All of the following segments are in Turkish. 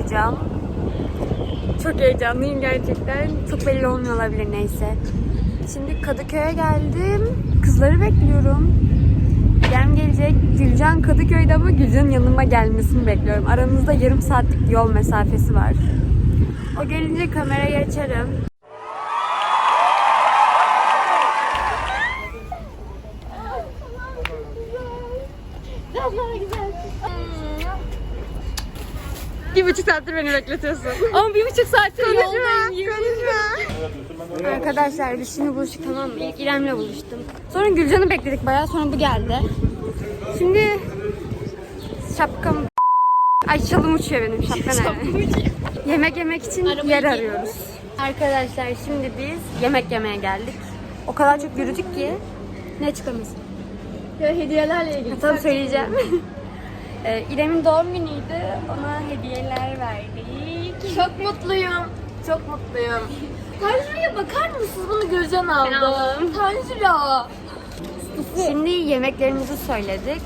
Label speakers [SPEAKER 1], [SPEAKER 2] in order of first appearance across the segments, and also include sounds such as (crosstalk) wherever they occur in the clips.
[SPEAKER 1] anlatacağım. Çok heyecanlıyım gerçekten. Çok belli olmuyor olabilir neyse. Şimdi Kadıköy'e geldim. Kızları bekliyorum. İrem gelecek. Gülcan Kadıköy'de ama Gülcan'ın yanıma gelmesini bekliyorum. Aramızda yarım saatlik yol mesafesi var. O gelince kamerayı açarım. Bir buçuk saattir beni bekletiyorsun.
[SPEAKER 2] Ama bir buçuk saattir yoldayım.
[SPEAKER 1] Arkadaşlar biz şimdi buluştuk tamam mı? İlk İrem'le buluştum. Sonra Gülcan'ı bekledik bayağı sonra bu geldi. Şimdi şapkam... Ay çalım uçuyor benim şapka nerede? yemek yemek için yer arıyoruz. Arkadaşlar şimdi biz yemek yemeye geldik. O kadar çok yürüdük ki ne çıkamasın.
[SPEAKER 2] Ya hediyelerle ilgili.
[SPEAKER 1] Tam söyleyeceğim. Ee, İrem'in doğum günüydü. Ona hediyeler verdik.
[SPEAKER 2] Çok mutluyum. Çok mutluyum. Tanju'ya bakar mısınız? Bunu aldı.
[SPEAKER 1] aldım.
[SPEAKER 2] Tanju'ya.
[SPEAKER 1] Şimdi yemeklerimizi söyledik.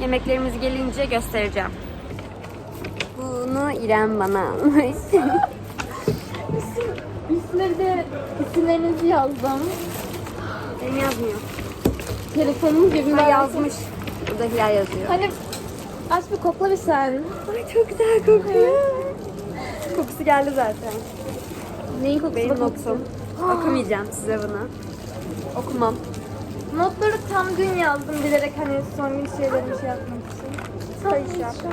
[SPEAKER 1] Yemeklerimiz gelince göstereceğim. Bunu İrem bana almış. (laughs)
[SPEAKER 2] Üstüne de isimlerinizi yazdım.
[SPEAKER 1] Benim yazmıyor.
[SPEAKER 2] Telefonumun cebimde
[SPEAKER 1] Ha, yazmış. Burada Hilal yazıyor.
[SPEAKER 2] Hani aç bir kokla bir sen.
[SPEAKER 1] Ay çok güzel kokuyor. Kokusu geldi zaten.
[SPEAKER 2] Neyin kokusu?
[SPEAKER 1] Benim notum. Okumayacağım size bunu. Okumam.
[SPEAKER 2] Notları tam gün yazdım bilerek hani son gün şeylerimi şey yapmak için. Toy shop.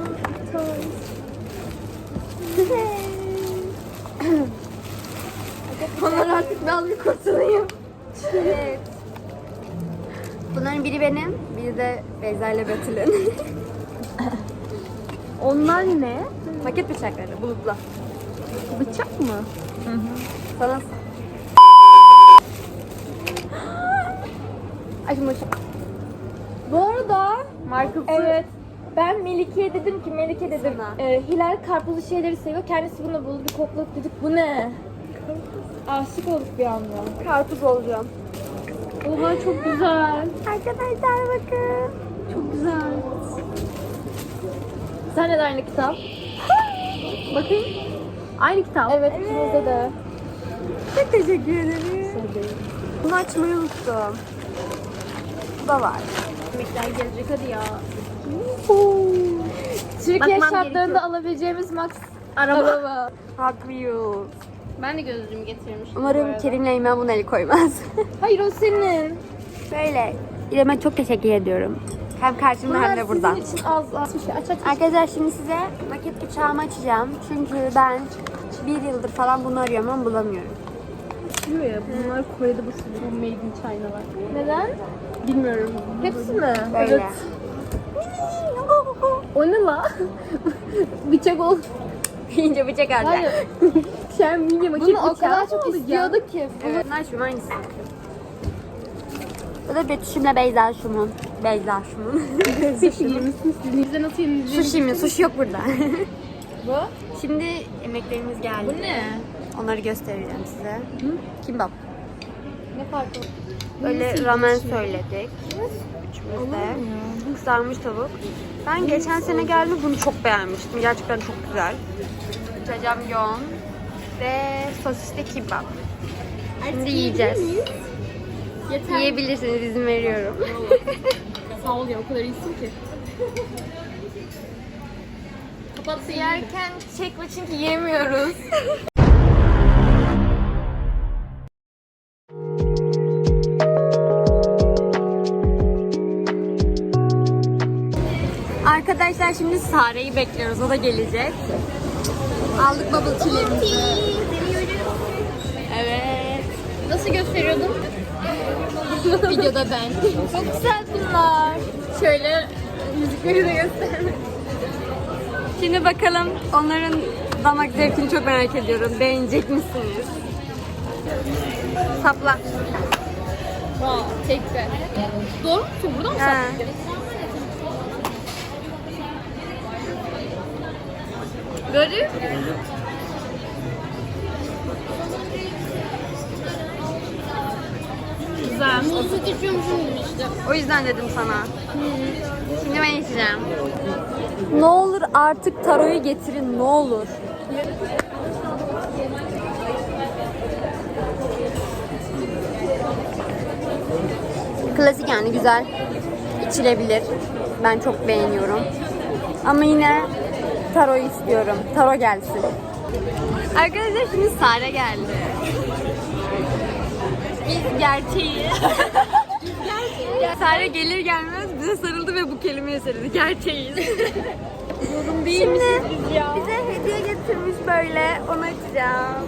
[SPEAKER 2] Onlar artık ben bir kurtulayım.
[SPEAKER 1] Evet. Bunların biri benim, biri de Beyza ile Betül'ün. (laughs)
[SPEAKER 2] Onlar ne?
[SPEAKER 1] Paket bıçakları, bulutlu.
[SPEAKER 2] Bıçak mı?
[SPEAKER 1] Sana
[SPEAKER 2] Aşkım bıçak. Bu arada
[SPEAKER 1] markası
[SPEAKER 2] evet ben Melike'ye dedim ki Melike dedim
[SPEAKER 1] Sana.
[SPEAKER 2] e, Hilal karpuzlu şeyleri seviyor. Kendisi bunu buldu bir kokladık dedik bu ne? Aşık olduk bir anda.
[SPEAKER 1] karpuz olacağım.
[SPEAKER 2] Oha çok güzel.
[SPEAKER 1] Arkadaşlar bakın.
[SPEAKER 2] Çok güzel. Sen de aynı kitap. Bakayım. Aynı kitap. Evet, ikimizde de.
[SPEAKER 1] Çok teşekkür ederim. Bunu açmayı unuttum. Bu da var.
[SPEAKER 2] Yemekler gelecek hadi ya. Türkiye
[SPEAKER 1] Bakmam
[SPEAKER 2] şartlarında
[SPEAKER 1] gerekiyor.
[SPEAKER 2] alabileceğimiz max
[SPEAKER 1] Araba.
[SPEAKER 2] araba.
[SPEAKER 1] Haklıyız.
[SPEAKER 2] Ben de gözlüğümü getirmiştim.
[SPEAKER 1] Umarım Kerim'le Eymen buna el koymaz.
[SPEAKER 2] Hayır o senin.
[SPEAKER 1] Böyle. İrem'e çok teşekkür ediyorum. Hem karşımda hem de burada.
[SPEAKER 2] sizin için az az bir şey. Aç aç. aç.
[SPEAKER 1] Arkadaşlar şimdi size maket bıçağımı açacağım. Çünkü ben bir yıldır falan bunu arıyorum ama bulamıyorum.
[SPEAKER 2] Diyor ya bunlar Kore'de basılıyor. Made in China var. Neden? Bilmiyorum. Hepsi mi?
[SPEAKER 1] Böyle.
[SPEAKER 2] O ne la? (laughs) Bıçak ol.
[SPEAKER 1] İnce bıçak alacağım.
[SPEAKER 2] Hayır. Sen mini maket
[SPEAKER 1] Bunu o kadar çok istiyorduk ki. Evet, bunlar şunun aynısı. Bu da Betüş'ümle Beyza Şum'un. Beyza Şum'un.
[SPEAKER 2] Sushi yemişsiniz siz. Bize nasıl yenileceğini
[SPEAKER 1] Sushi mi? Sushi yok burada. (laughs)
[SPEAKER 2] Bu?
[SPEAKER 1] Şimdi yemeklerimiz geldi.
[SPEAKER 2] Bu ne?
[SPEAKER 1] Onları göstereceğim size. Kimbap.
[SPEAKER 2] Ne farkı var?
[SPEAKER 1] Böyle ramen söyledik. Üçümüz de. Kızarmış tavuk. Ben geçen sene geldim bunu çok beğenmiştim. Gerçekten çok güzel. Jajangmyeon ve sosisli kimbap. Şimdi yiyeceğiz.
[SPEAKER 2] Yeter.
[SPEAKER 1] Yiyebilirsiniz izin veriyorum. (laughs)
[SPEAKER 2] Sağ ol ya o kadar iyisin ki. Kapat Yerken çekme çünkü yemiyoruz.
[SPEAKER 1] Arkadaşlar şimdi Sare'yi bekliyoruz. O da gelecek. Aldık bubble tea'lerimizi. Evet.
[SPEAKER 2] Nasıl gösteriyordun?
[SPEAKER 1] Videoda ben.
[SPEAKER 2] Çok güzel bunlar. Şöyle müzikleri de göstermek.
[SPEAKER 1] Şimdi bakalım onların damak zevkini çok merak ediyorum. Beğenecek misiniz? Sapla.
[SPEAKER 2] Wow, tekte. Doğru mu? Buradan mı
[SPEAKER 1] He.
[SPEAKER 2] sattın? Garip. Muzlu içiyormuşum işte.
[SPEAKER 1] O yüzden dedim sana. Şimdi ben içeceğim. Ne olur artık taroyu getirin ne olur. Klasik yani güzel. İçilebilir. Ben çok beğeniyorum. Ama yine taro istiyorum. Taro gelsin. Arkadaşlar şimdi Sare geldi. Biz gerçeğiz. Sare gelir gelmez bize sarıldı ve bu kelimeyi söyledi. Gerçeğiz. Şimdi bize hediye getirmiş böyle. Onu açacağım.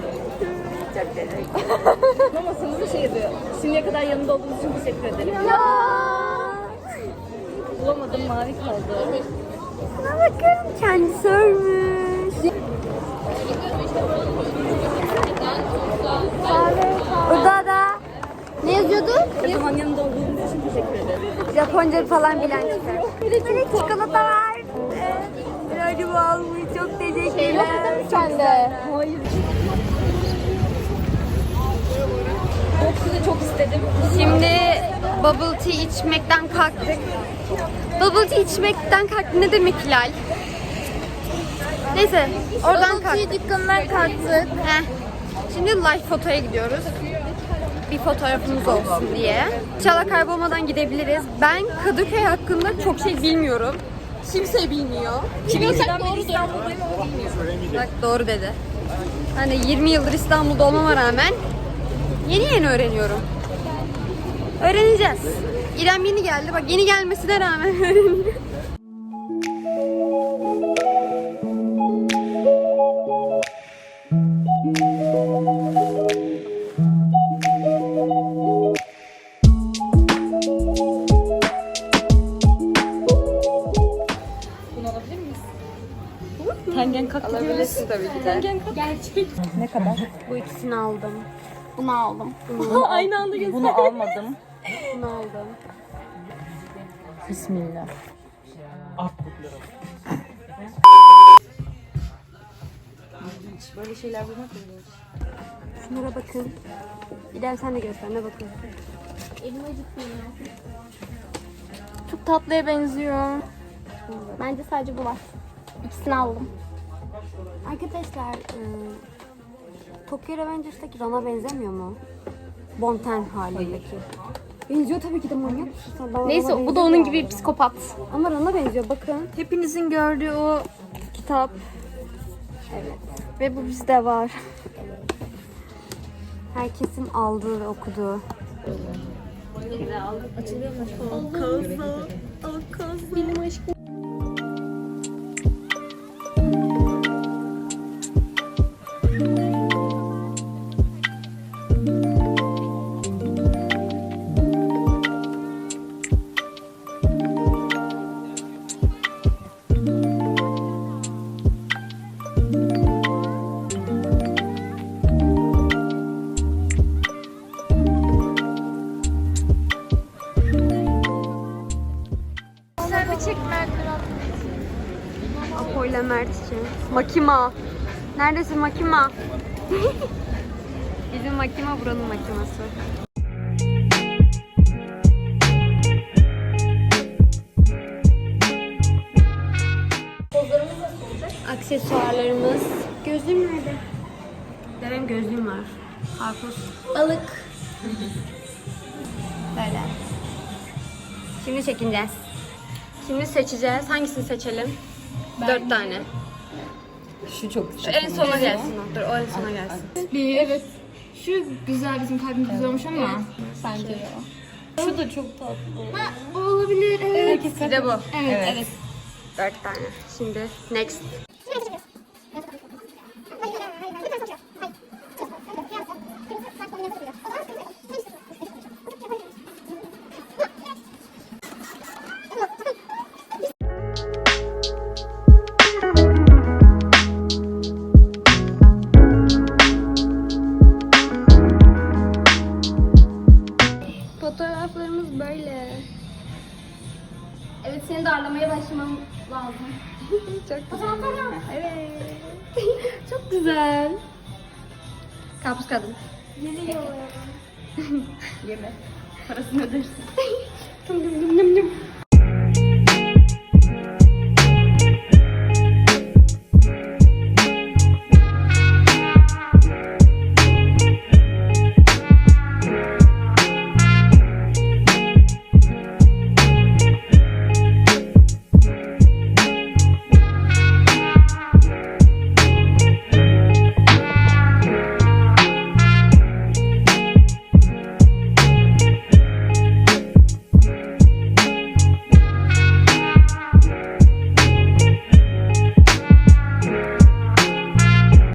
[SPEAKER 1] Çok teşekkür
[SPEAKER 2] Ama sonunda şey yazıyor. Şimdiye kadar yanında olduğunuz için teşekkür ederim.
[SPEAKER 1] Ya.
[SPEAKER 2] Bulamadım mavi kaldı.
[SPEAKER 1] Şuna bakın kendisi örmüş. Burada da ne yazıyordu?
[SPEAKER 2] Her zaman yanında olduğunuz için teşekkür ederim.
[SPEAKER 1] Japonca falan bilen çıkar. Bir de çikolata var. Hadi almış. Çok teşekkürler.
[SPEAKER 2] Sende. Hayır. Box'u çok istedim.
[SPEAKER 1] Şimdi bubble tea içmekten kalktık. Bubble tea içmekten kalktık. Ne demek Hilal? Neyse oradan kalktık.
[SPEAKER 2] dükkanından kalktık.
[SPEAKER 1] Heh. Şimdi live fotoya gidiyoruz. Bir fotoğrafımız olsun diye. İnşallah kaybolmadan gidebiliriz. Ben Kadıköy hakkında çok şey bilmiyorum. Kimse bilmiyor.
[SPEAKER 2] Biliyorsak doğrudur.
[SPEAKER 1] Bak doğru dedi. Hani 20 yıldır İstanbul'da olmama rağmen yeni yeni öğreniyorum. Öğreneceğiz. İrem yeni geldi. Bak yeni gelmesine rağmen (laughs) öğreniyor. Tabii ki de.
[SPEAKER 2] Gerçek. Ne kadar?
[SPEAKER 1] Bu ikisini aldım. Bunu aldım. (laughs)
[SPEAKER 2] Aynı anda göster. Bunu almadım.
[SPEAKER 1] Bunu aldım.
[SPEAKER 2] Bismillah. Böyle şeyler bulmak ilginç.
[SPEAKER 1] Şunlara bakın. İrem sen de göster. Ne bakıyorsun?
[SPEAKER 2] Elim acıtmıyor. Çok tatlıya benziyor. Bence sadece bu var. İkisini aldım.
[SPEAKER 1] Arkadaşlar e, Tokyo Revengers'taki Ran'a benzemiyor mu? Bonten halindeki. Benziyor tabii ki de manyak mısın sen? Bana-
[SPEAKER 2] Neyse bu da
[SPEAKER 1] benziyor
[SPEAKER 2] onun gibi psikopat.
[SPEAKER 1] Ama Ran'a benziyor bakın. Hepinizin gördüğü o kitap. Evet. Ve bu bizde var. Herkesin aldığı ve okuduğu.
[SPEAKER 2] Açılıyor mu? Benim aşkım.
[SPEAKER 1] Makima. Neredesin Makima? (laughs) Bizim Makima buranın makiması. Aksesuarlarımız. Gözlüğüm nerede? Benim gözlüğüm var. Karpuz.
[SPEAKER 2] Balık.
[SPEAKER 1] Böyle. Şimdi çekineceğiz. Şimdi seçeceğiz. Hangisini seçelim? Dört tane.
[SPEAKER 2] Şu çok
[SPEAKER 1] Şu en sona gelsin o. Dur o en sona gelsin.
[SPEAKER 2] Bir. Evet. Şu güzel bizim kalbimiz güzel olmuş ama. Bence de o. Şu da çok tatlı. Ha, o olabilir. Evet.
[SPEAKER 1] Bir de bu.
[SPEAKER 2] Evet. evet.
[SPEAKER 1] Dört tane. Şimdi next. Karpuz kadın. (laughs)
[SPEAKER 2] Yeme. Parasını ödersin.
[SPEAKER 1] Nım nım nım nım.